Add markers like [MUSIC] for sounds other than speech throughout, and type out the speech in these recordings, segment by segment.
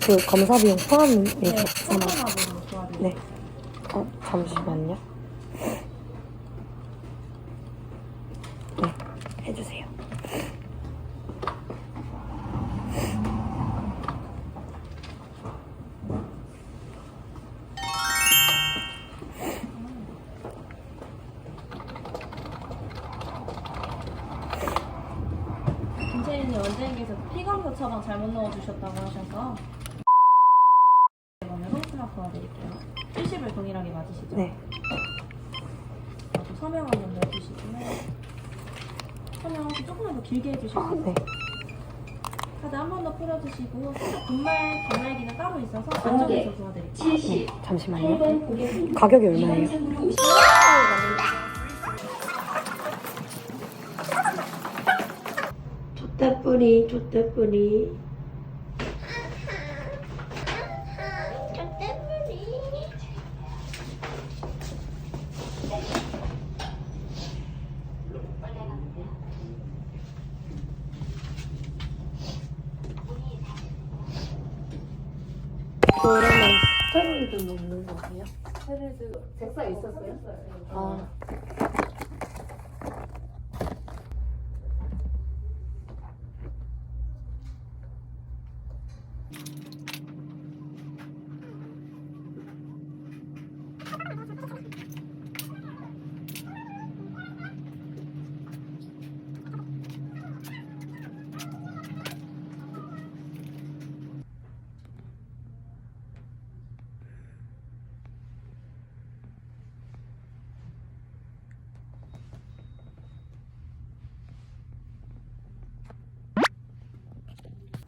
그 검사 비용 포함이 네, 네, 4만 청소하고 도와드릴게요. 네. 어, 잠시만요. 네, 해주세요. 김채린이 원장님께서 피검사 처방 잘못 넣어주셨다고 하셔서 이번에 홈스락 도와드릴게요. 70을 동일하게 맞으시죠? 네. 서명 한번 넣어주시고요. 서명 혹시 조금만 더 길게 해주실 수 아? 네. 카드 한 번 더 풀어주시고 분말 단말기는 따로 있어서 안쪽에서 도와드릴게요. 네, 잠시만요. 가격이 얼마예요? 족대뿌리 족대뿌리 그러면 스테로이드 먹는 거예요? 백사 있었어요? 아,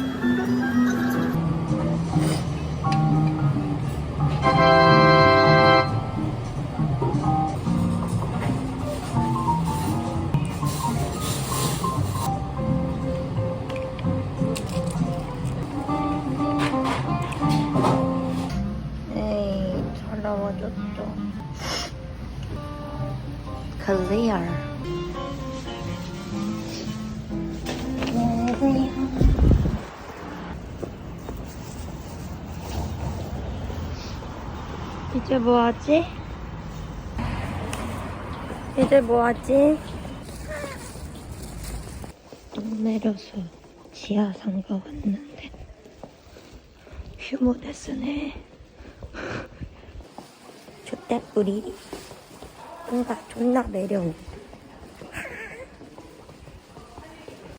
에이, 잘 나와줬죠. 클리어. 이제 뭐하지? 이제 뭐하지? 똥 내려서 지하상가 왔는데 휴무데스네 족대뿌리 [LAUGHS] 뭔가 존나 매력